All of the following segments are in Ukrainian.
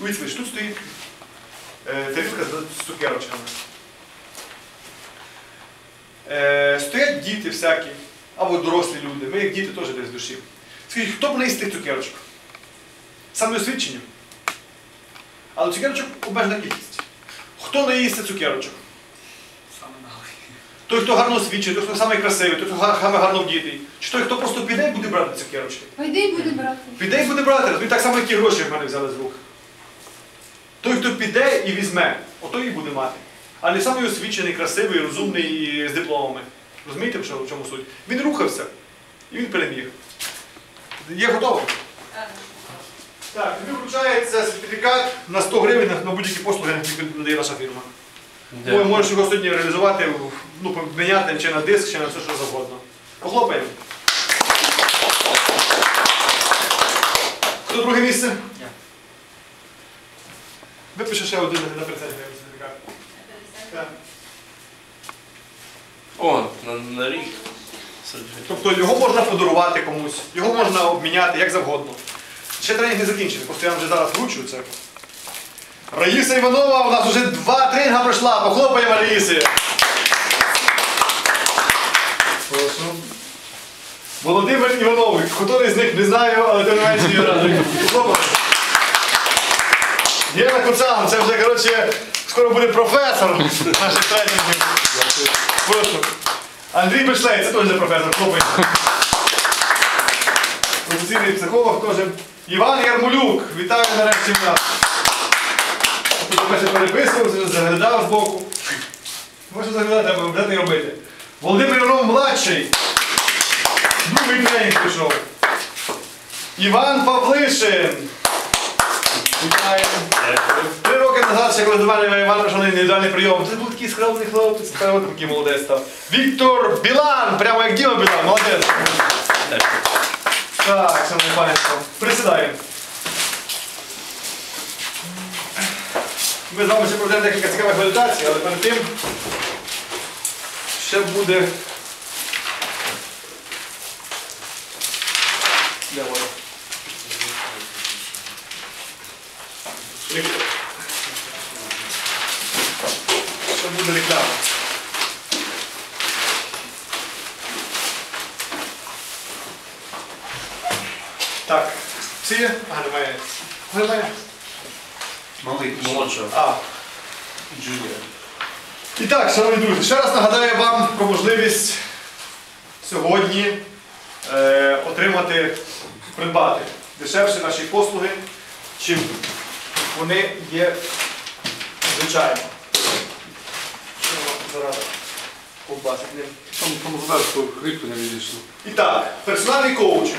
Уявіть тут стоїть е, тарілка з, з цукерочками. Е, стоять діти всякі, або дорослі люди. Ми як діти теж десь в душі. Скажіть, хто б не їсть тих цукерочок? Саме освідчення. Але цукерочок обмежена кількість. Хто не їсть цукерочок? Саме малий. Той, хто гарно освічений, той, хто самий красивий, той, хто саме гарно вдітий. Чи той, хто просто піде і буде брати цукерочки? Пойди і буде брати. Піде і буде брати, розумієте, так само, як ті гроші в мене взяли з рук. Той, хто піде і візьме, ото і буде мати. А не самий освічений, красивий, розумний і з дипломами. Розумієте, в чому- суть? Він рухався і він переміг. Є готово? Так, тобі вручається сертифікат на 100 гривень на- будь-які послуги, які надає наша фірма. Ти можеш його сьогодні реалізувати, ну, поміняти чи на диск, чи на все, що завгодно. Похлопаємо. Хто друге місце? Випиши ще один на 50. Так. О, на, на рік. Тобто його можна подарувати комусь, його можна обміняти як завгодно. Ще тренінг не закінчений, просто я вам вже зараз вручу це. Раїса Іванова, у нас вже два тренінга пройшла. Похлопаємо Раїсі. Прошу. Володимир Іванович, котрий з них не знаю, але тим не менше я радий. Похлопаємо. Єна Куцан, це вже, коротше, скоро буде професор наших тренінгів. Прошу. Андрій Бешлей, це теж професор, хлопець. Професійний психолог теж. Іван Ярмолюк, вітаю нарешті нас. Тут перше заглядав з боку. Можна заглядати, треба вже не робити. Володимир Іванов младший. Другий тренінг пішов. Іван Павлишин. Вітаємо. Три роки назад, ще коли до мене Іван на індивідуальний прийом, це був такий скромний хлопець, тепер от такий молодець став. Віктор Білан, прямо як Діма Білан, молодець. Так, шановне панство, присідаємо. Ми з вами ще проведемо декілька цікавих медитацій, але перед тим ще буде. Де Ще буде реклама. Так, всі є? А, немає. Немає. Малий. Молодшого. А. Джуніор. І так, шановні друзі, ще раз нагадаю вам про можливість сьогодні е, отримати, придбати дешевші наші послуги, чим вони є звичайно. Зараз. І так, персональний коучинг.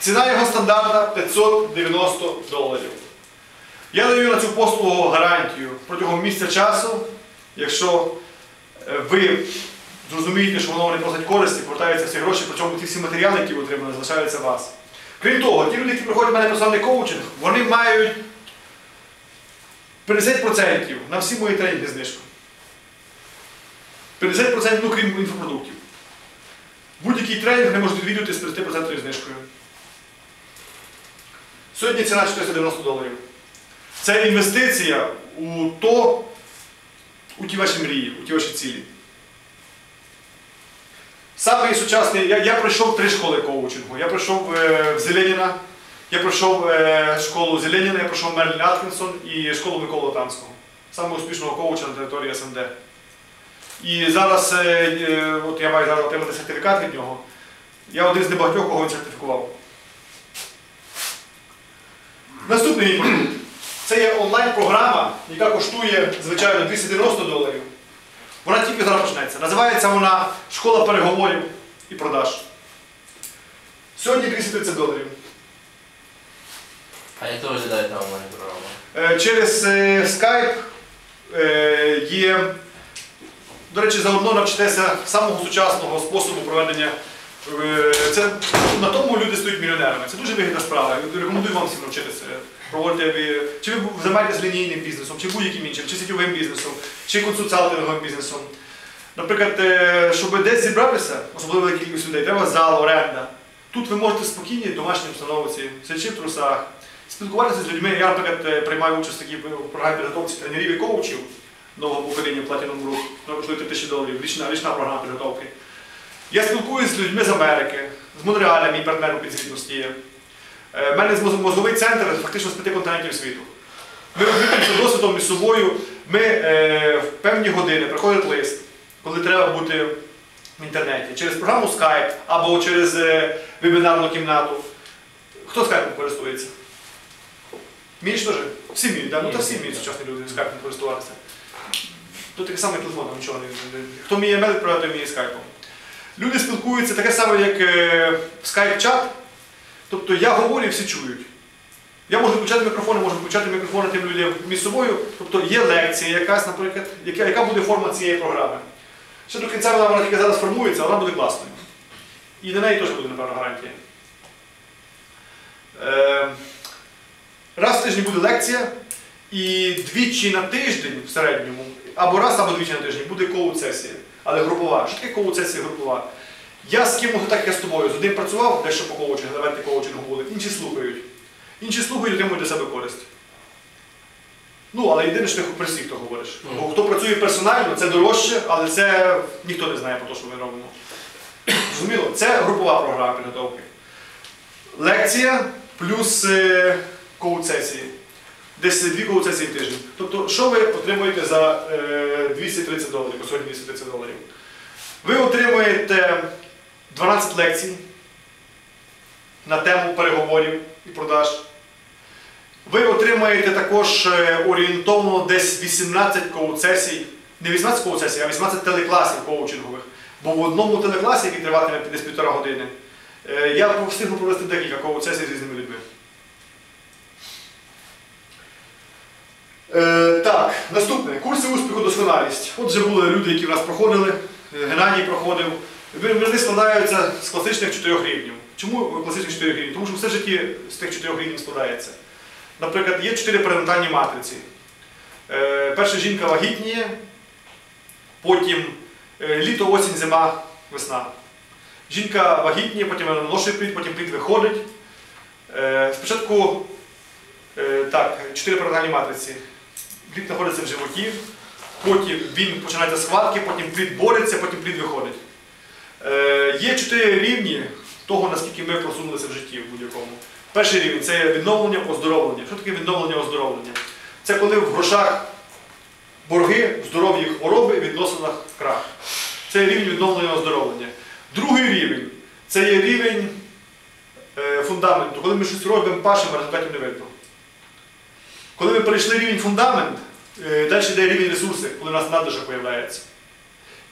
Ціна його стандартна 590 доларів. Я даю на цю послугу гарантію протягом місяця часу, якщо е, ви зрозумієте, що воно не просить користі, повертаються всі гроші, причому ті всі матеріали, які ви отримали, залишаються вас. Крім того, ті люди, які приходять до мене персональний коучинг, вони мають 50% на всі мої тренінги знижку. 50% ну, крім інфопродуктів. Будь-який тренінг не можуть відвідувати з 50% знижкою. Сьогодні ціна 490 доларів. Це інвестиція у то, у ті ваші мрії, у ті ваші цілі. Самий сучасний, я, я пройшов три школи коучингу. Я пройшов е, в Зеленіна, я пройшов е, школу Зеленіна, я пройшов Мерлін Аткінсон і школу Миколи Танського. Самого успішного коуча на території СНД. І зараз е, е, от я маю зараз отримати сертифікат від нього. Я один з небагатьох, кого він сертифікував. Наступний. Це є онлайн-програма, яка коштує, звичайно, 290 доларів. Вона тільки зараз почнеться. Називається вона Школа переговорів і продаж. Сьогодні 230 доларів. А як то виглядає та онлайн-програма? Е, Через е, Skype е, є, до речі, заодно навчитеся самого сучасного способу проведення. Це на тому люди стають мільйонерами. Це дуже вигідна справа. Рекомендую вам всім навчитися. Проводити чи ви займаєтесь лінійним бізнесом, чи будь-яким іншим, чи сітєвим бізнесом, чи консультинговим бізнесом. Наприклад, щоб десь зібратися, особливо велика кількість людей, треба зал, оренда. Тут ви можете спокійні в домашній обстановці, сидячи в трусах. Спілкуватися з людьми, я, наприклад, е, приймаю участь в такій програмі підготовці тренерів і коучів нового покоління Platinum Group, вона коштує 3 тисячі доларів, річна, річна програма підготовки. Я спілкуюся з людьми з Америки, з Монреаля, мій партнер у підзвітності є. Е, У мене мозговий центр фактично з п'яти континентів світу. Ми обмінюємося досвідом між собою. Ми е, в певні години приходить лист, коли треба бути в інтернеті, через програму Skype або через е, вебінарну кімнату. Хто скайпом користується? Вмієш теж? Всі вміють, да? ну та всі вміють сучасні люди скайпом користуватися. Тут такий самий телефон, там нічого не. Хто вміє відправляти, той вміє скайпом. Люди спілкуються таке саме, як е, скайп-чат. Тобто я говорю і всі чують. Я можу включати мікрофони, можу включати мікрофони тим людям між собою. Тобто є лекція якась, наприклад, яка, яка буде форма цієї програми. Ще до кінця вона, вона тільки зараз формується, вона буде класною. І на неї теж буде, напевно, гарантія. Е, раз в тиждень буде лекція, і двічі на тиждень в середньому, або раз, або двічі на тиждень буде коуч-сесія. Але групова. Що таке коуч-сесія групова? Я з ким так, як я з тобою. З одним працював, дещо по коучингу, давайте коучингу були, інші слухають. Інші слухають, отримують для себе користь. Ну, але єдине, що ти при всіх, хто говориш. Бо хто працює персонально, це дорожче, але це ніхто не знає про те, що ми робимо. Зрозуміло? Це групова програма підготовки. Лекція плюс е, коуч-сесії. Десь дві коуч-сесії в тиждень. Тобто, що ви отримуєте за е, 230 доларів, по сьогодні 230 доларів? Ви отримуєте 12 лекцій на тему переговорів і продаж. Ви отримаєте також е, орієнтовно десь 18 коуч-сесій, не 18 коуч-сесій, а 18 телекласів коучингових. Бо в одному телекласі, який триватиме десь півтора години, е, я встигну провести декілька коуч-сесій з різними людьми. Е, так, наступне. Курси успіху досконалість. От вже були люди, які в нас проходили, е, Геннадій проходив. Вони складаються з класичних чотирьох рівнів. Чому класичних чотирьох рівнів? Тому що все в житті з тих чотирьох рівнів складається. Наприклад, є чотири перинатальні матриці. Е, перша жінка вагітніє, потім е, літо, осінь, зима, весна. Жінка вагітніє, потім вона наношує плід, потім плід виходить. Е, спочатку е, так, чотири перинатальні матриці. Плід знаходиться в животі, потім він починається схватки, потім плід бореться, потім плід виходить. Е, є чотири рівні того, наскільки ми просунулися в житті в будь-якому. Перший рівень це відновлення, оздоровлення. Що таке відновлення, оздоровлення? Це коли в грошах борги, здоров'ї хвороби, в відносинах крах. Це рівень відновлення оздоровлення. Другий рівень це є рівень е, фундаменту. Коли ми щось робимо, пашемо, результатів не видно. Коли ми перейшли рівень фундамент, е, далі йде рівень ресурси, коли у нас надлишок появляється.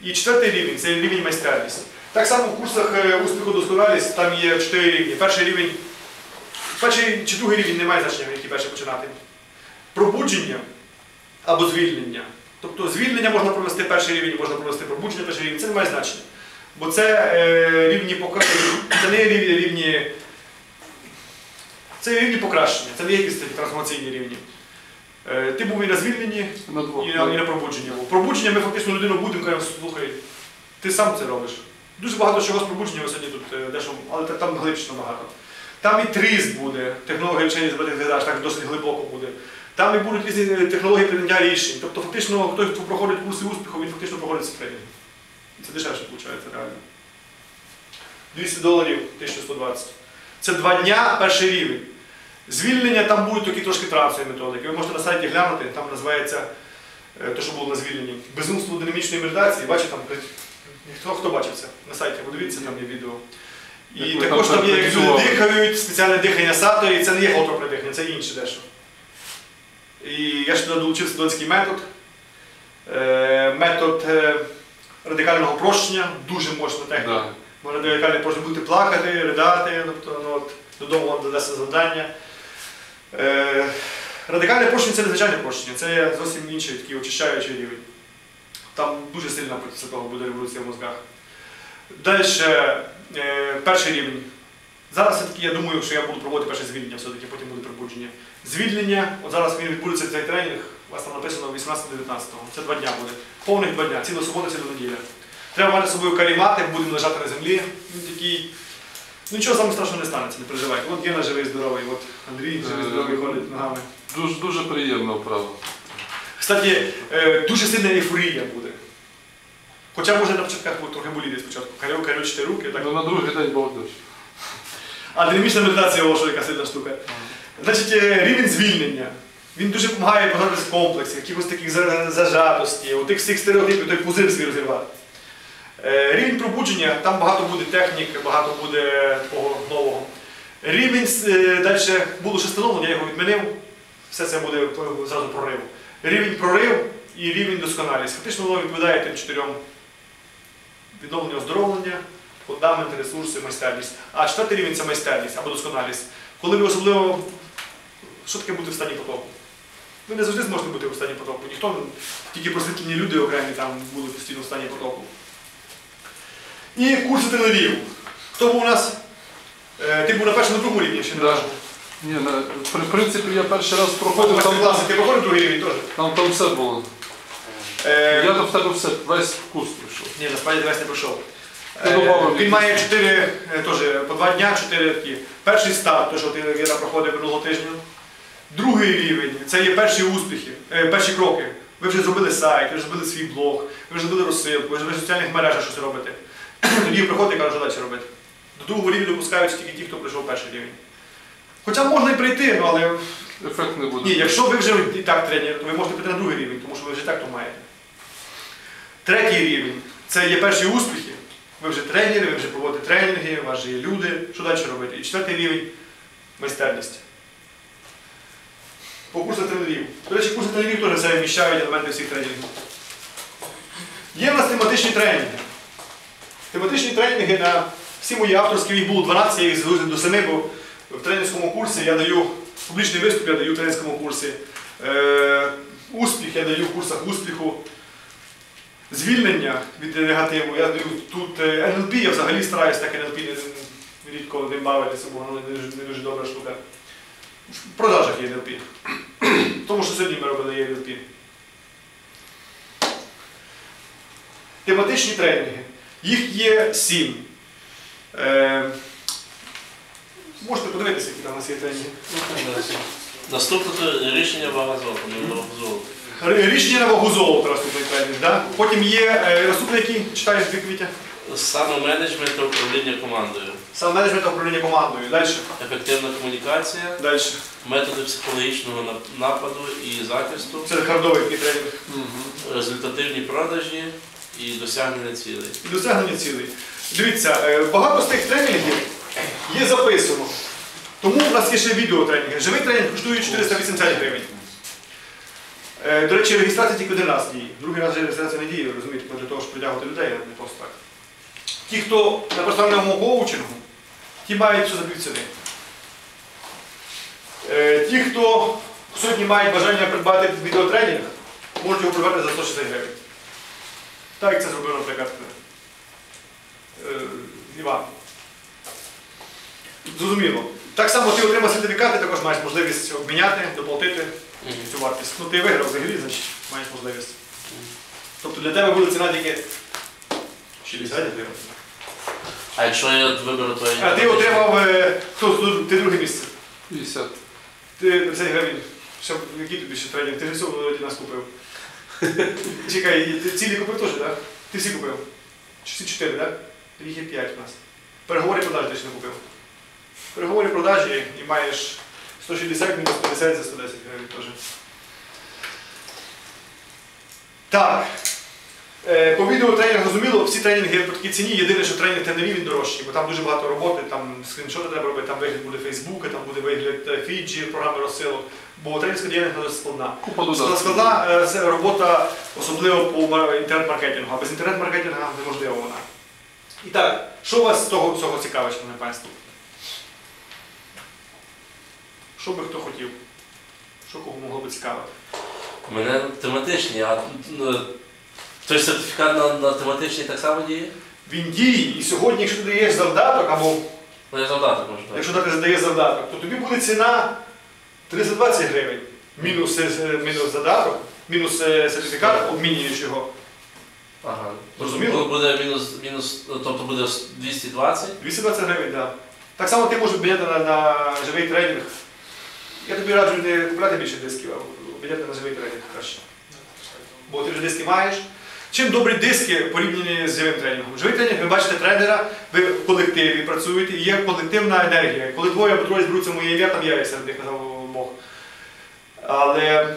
І четвертий рівень це рівень майстерність. Так само в курсах е, успіху досконалість там є чотири рівні. Перший рівень, перший чи другий рівень немає значення, який перший починати. Пробудження або звільнення. Тобто звільнення можна провести перший рівень, можна провести пробудження перший рівень, це не має значення. Бо це е, рівні пока- це не рівні, рівні, це рівні покращення, це не якісь трансформаційні рівні. Е, ти був і на звільненні, На двох. і на, і на пробудження був. Пробудження ми фактично людину будемо, кажемо, слухай, ти сам це робиш. Дуже багато чого з пробудження ви сьогодні тут е, дещо, але там глибше набагато. Там і тріст буде, технологія вчення збитих задач, так досить глибоко буде. Там і будуть різні е, технології прийняття рішень. Тобто, фактично, хтось, хто проходить курси успіху, він фактично проходить тренінг. Це дешевше виходить, реально. 200 доларів, 1120. Це два дня, перший рівень. Звільнення там будуть такі трошки трансові методики. Ви можете на сайті глянути, там називається е, те, що було на звільненні. Безумство динамічної медитації. Бачите, там хто, хто бачив це на сайті, подивіться, там є відео. І ми також там там є, як люди дихають, спеціальне дихання сато, і це не є голотропне дихання, це інше дещо. І я ще туди долучився донський метод. Е, метод е, радикального прощення, дуже мощна техніка. Да. Можна радикально просто бути плакати, ридати, тобто ну, от, додому вам додасться завдання. Е, радикальне прощення це не звичайне прощення, це зовсім інший такий очищаючий рівень. Там дуже сильна після буде революція в мозгах. Далі е, перший рівень. Зараз все-таки я думаю, що я буду проводити перше звільнення, все-таки потім буде пробудження. Звільнення, от зараз він відбудеться цей тренінг, у вас там написано 18-19. Це два дня буде. Повних два дня, ціла субота, ціла неділя. Треба мати з собою карімати, будемо лежати на землі. Такий нічого саме страшного не станеться, не переживайте. От Гена живий, здоровий, от Андрій живий, Е, здоровий, ходить ногами. Дуже, дуже приємна вправа. Кстати, е, дуже сильна ейфорія буде. Хоча може на початках трохи боліти спочатку. Карю, карючити руки, так. Ну, на другий день Бог дощ. А динамічна медитація, що яка сильна штука. Значить, е, рівень звільнення. Він дуже допомагає позбавитися комплексів, якихось таких зажатості, у тих всіх стереотипів, той пузир свій розірвати. Е, Рівень пробудження, там багато буде технік, багато буде такого нового. Рівень е, далі було ще встановлено, я його відмінив. Все це буде зразу прорив. Рівень прорив і рівень досконалість. Фактично воно відповідає тим чотирьом відновлення оздоровлення, фундамент, ресурси, майстерність. А четвертий рівень це майстерність або досконалість. Коли ви особливо. Що таке бути в стані потоку? Ви не завжди зможете бути в стані потоку. Ніхто, тільки просвітлені люди окремі там будуть постійно в стані потоку. І курси тренерів. Хто був у нас? Е, Ти був на першому, на другому рівні ще не Да. Ні, на, при принципі я перший раз проходив, там, там класи, ти проходив другий рівень теж. там, там все було. Е, Я до в тебе все, весь курс пройшов. Ні, насправді весь не пройшов. Е, Він має чотири, е, теж, по два дня, чотири такі. Перший старт, то, що ти Віра проходив минулого тижня. Другий рівень це є перші успіхи, перші кроки. Ви вже зробили сайт, ви вже зробили свій блог, ви вже зробили розсилку, ви вже в соціальних мережах щось робите. Тоді приходите і кажуть, що далі робити. До другого рівня допускаються тільки ті, хто пройшов перший рівень. Хоча можна і прийти, ну, але Ефект не буде. ні, якщо ви вже і так тренер, то ви можете піти на другий рівень, тому що ви вже так то маєте. Третій рівень це є перші успіхи. Ви вже тренери, ви вже проводите тренінги, у вас же є люди. Що далі робити? І четвертий рівень майстерність. По курсах тренерів. До речі, курси тренерів теж вміщають елементи всіх тренінгів. Є в нас тематичні тренінги. Тематичні тренінги на всі мої авторські, їх було 12, я їх звузив до 7, бо в тренерському курсі я даю публічний виступ, я даю в тренерському курсі. Е, успіх я даю в курсах успіху. Звільнення від негативу. Я даю тут е, НЛП, я взагалі стараюсь так НЛП рідко не бавитися, бо воно не дуже добра штука. В продажах є НЛП. Тому що сьогодні ми робили є НЛП. Тематичні тренінги. Їх є сім. Е, можете подивитися, які там у нас є тренінги. Наступне рішення вага золота, Рішення на вагу золота наступний тренінг. Да? Потім є е, наступний, який читаєш дві квітя. Саме менеджмент та управління командою. Сам менеджмент та управління командою. Далі. Ефективна комунікація, Далі. методи психологічного нападу і захисту, Це хардовий тренінг. Мгм. результативні продажі і досягнення цілей. І досягнення цілей. Дивіться, е, багато з тих тренінгів є записано. Тому у нас є ще відеотренінги. Живий тренінг коштує 480 гривень. Е, До речі, реєстрація тільки один раз діє. Другий раз реєстрація не діє, розумієте, для того, щоб притягувати людей, не просто так. Ті, хто на персональному коучингу, ті мають все за півціни. Е, Ті, хто сьогодні мають бажання придбати відеотренінг, можуть його придбати за 160 гривень. Так як це зробив, наприклад, е, Іван. Зрозуміло. Так само ти отримав сертифікат, ти також маєш можливість обміняти, доплатити цю вартість. Ну ти виграв взагалі, значить маєш можливість. Тобто для тебе буде ціна тільки 60 гривень. А якщо я виберу твоє А ти отримав, е, хто ти друге місце. 50. Ти 50 гривень. Який тобі ще тренінг? Ти ж все Володі, нас купив. Чекай, ти цілі купив теж, так? Ти всі купив? Чи всі чотири, так? Їх є п'ять у нас. Переговори продажі ти ще не купив. Переговори продажі і маєш 160 мінус 50 за 110 гривень теж. Так. Е, По відео тренінг зрозуміло, всі тренінги по такій ціні. Єдине, що тренінг тренерів він дорожчий, бо там дуже багато роботи, там скріншоти треба робити, там вигляд буде Фейсбука, там буде вигляд е, Фіджі, програми розсилок. Бо тренерська діяльність дуже складна. Складна, складна це робота, особливо по інтернет-маркетингу, а без інтернет-маркетингу неможлива вона. І так, що вас з того всього цікавить, шановне панство? Що би хто хотів? Що кого могло би цікавити? Мене тематичні, а ну, той сертифікат на, на тематичній так само діє? Він діє, і сьогодні, якщо ти даєш завдаток, або Ну, я завдаток можу дати. якщо ти задаєш завдаток, то тобі буде ціна 320 гривень. Мінус, е, мінус задаток, мінус е, сертифікат, обмінюєш його Ага. Зрозуміло? Буде мінус, мінус, тобто буде 220. 220 гривень, так. Так само ти можеш обміняти на, на живий тренінг. Я тобі раджу не купляти більше дисків, а обміняти на живий тренінг краще. Бо ти вже диски маєш. Чим добрі диски порівняні з живим тренінгом? Живий тренінг, ви бачите тренера, ви в колективі працюєте, і є колективна енергія. Коли двоє або троє зберуться моє ім'я, там я є серед них, казав Бог. Але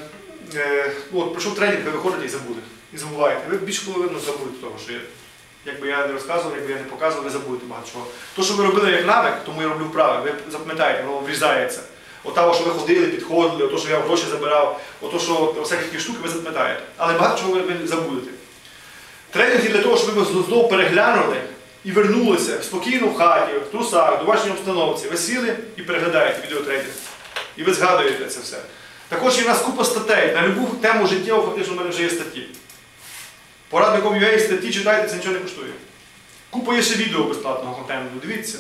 е, ну, от пройшов тренінг, ви виходите і забудете. І забуваєте. Ви більше половину забудете того, що є. Якби я не розказував, якби я не показував, ви забудете багато чого. То, що ви робили як навик, тому я роблю вправи, ви запам'ятаєте, воно врізається. От того, що ви ходили, підходили, ото, що я гроші забирав, ото, що всякі штуки ви запам'ятаєте. Але багато чого ви, ви забудете. Тренінг є для того, щоб ви знову переглянули і вернулися спокійно в хаті, в трусах, до вашої обстановці. Ви сіли і переглядаєте відеотренінг. І ви згадуєте це все. Також є в нас купа статей. На любу тему життєву фактично в мене вже є статті. Порадником UA статті читайте, це нічого не коштує. Купа є ще відео безплатного контенту. Дивіться.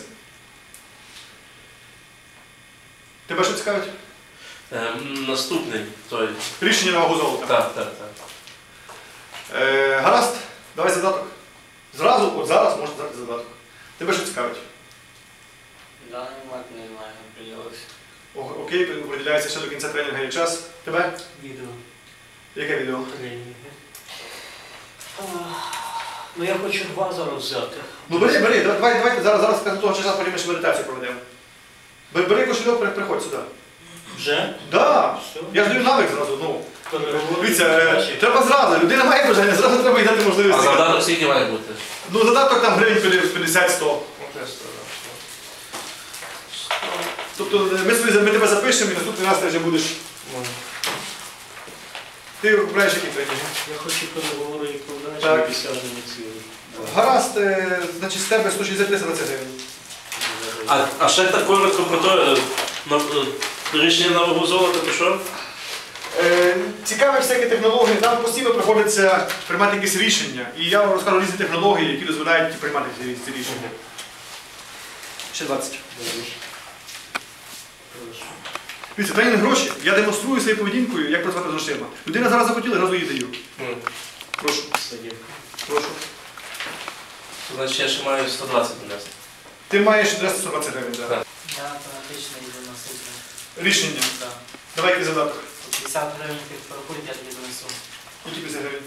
Тебе що цікавить? Е, Наступний той. Рішення на вагу золота. Так, так, так. Е, гаразд, давай задаток. Зразу, от зараз можна дати задаток. Тебе що цікавить? В даний момент не знаю, приділося. Окей, виділяється ще до кінця тренінгу є час. Тебе? Відео Яке відео? тренінги. Ну я хочу два зараз взяти. Ну бери, бери, давай, давайте зараз, зараз до того часу потім ще медитацію проведемо. Бери, бери кошельок, приходь сюди. Вже? Да. Все. Я ж даю навик зразу. Ну. Дивіться, е, треба зразу. Людина має бажання, зразу треба їй дати А можливість. задаток скільки має бути? Ну, задаток там гривень 50-100. Ну, теж так. Тобто е, ми, собі, ми тебе запишемо і наступний раз ти вже будеш. Ти купляєш які тренінги? Я хочу переговори і Так. продажі досягнення. Гаразд, е, значить з тебе 163 на це гривень. А, а ще так коротко про те, е, е, рішення на вагу золота, то що? Е, Цікаві всякі технології, там постійно приходиться приймати якісь рішення. І я вам розкажу різні технології, які дозволяють приймати ці, ці рішення. Ще 20. Хорошо. Дивіться, тренінг гроші. Я демонструю своєю поведінкою, як працювати з грошима. Людина зараз захотіла, одразу їй даю. Прошу, прошу. Значить, я ще маю 120 внести. Ти маєш 320 гривень. Так. Я автоматично йду на сутки. Рішення. Да. Давай який задаток. 50 гривень ти порахуй, я тобі донесу. Які 50 гривень?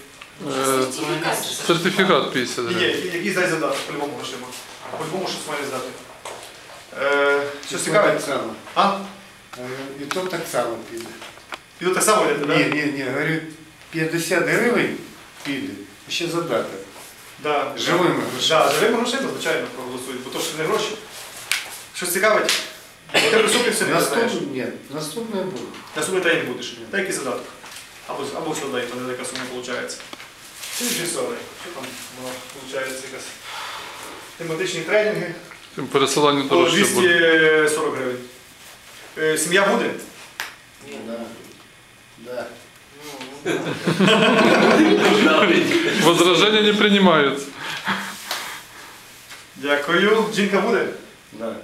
Е, Сертифікат 50 Ні, гривень. який, який здай задаток по-любому грошима. По-любому щось має здати. Е, що цікавить? Так само. А? Е, І то так само піде. Піду так само йдете, Ні, так? ні, ні, говорю, 50 гривень піде, ще задаток. Да. Живими грошима. Да, живими грошима, звичайно, проголосують, бо то що не гроші. Щось цікавить? Ти присутній все не. Наступне, ні, наступне буде. Наступний тренінг будеш. Дай який задаток. Або, або все дай, то невелика сума виходить. Чи вже сори. Що там воно виходить якась? Тематичні тренінги. Тим пересилання По дорожче буде. 240 гривень. Е, Сім'я буде? Ні, да. Да. Возраження не приймаються. Дякую. Жінка буде? Да.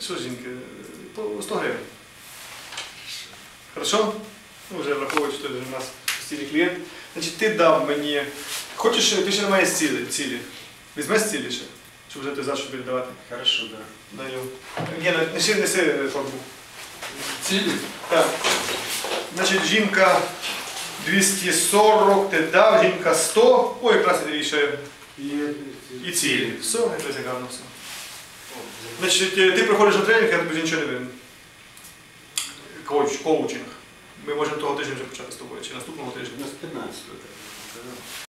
Що жінки? По 100 гривень. Хорошо? Ну, вже враховуючи, що ти вже у нас постійний клієнт. Значить, ти дав мені. Хочеш, ти ще не маєш цілі. цілі. Візьмеш цілі ще? Чи вже ти за що віддавати? Хорошо, да. Даю. Ні, неси, неси форму. Цілі? Так. Значить, жінка 240, ти дав, жінка 100. Ой, якраз і ще і цілі. Все, це гарно все. Значить, е, ти приходиш на тренінг, я тобі нічого не винен. Коуч, коучинг. Ми можемо того тижня вже почати з тобою, чи наступного тижня. У нас 15 так.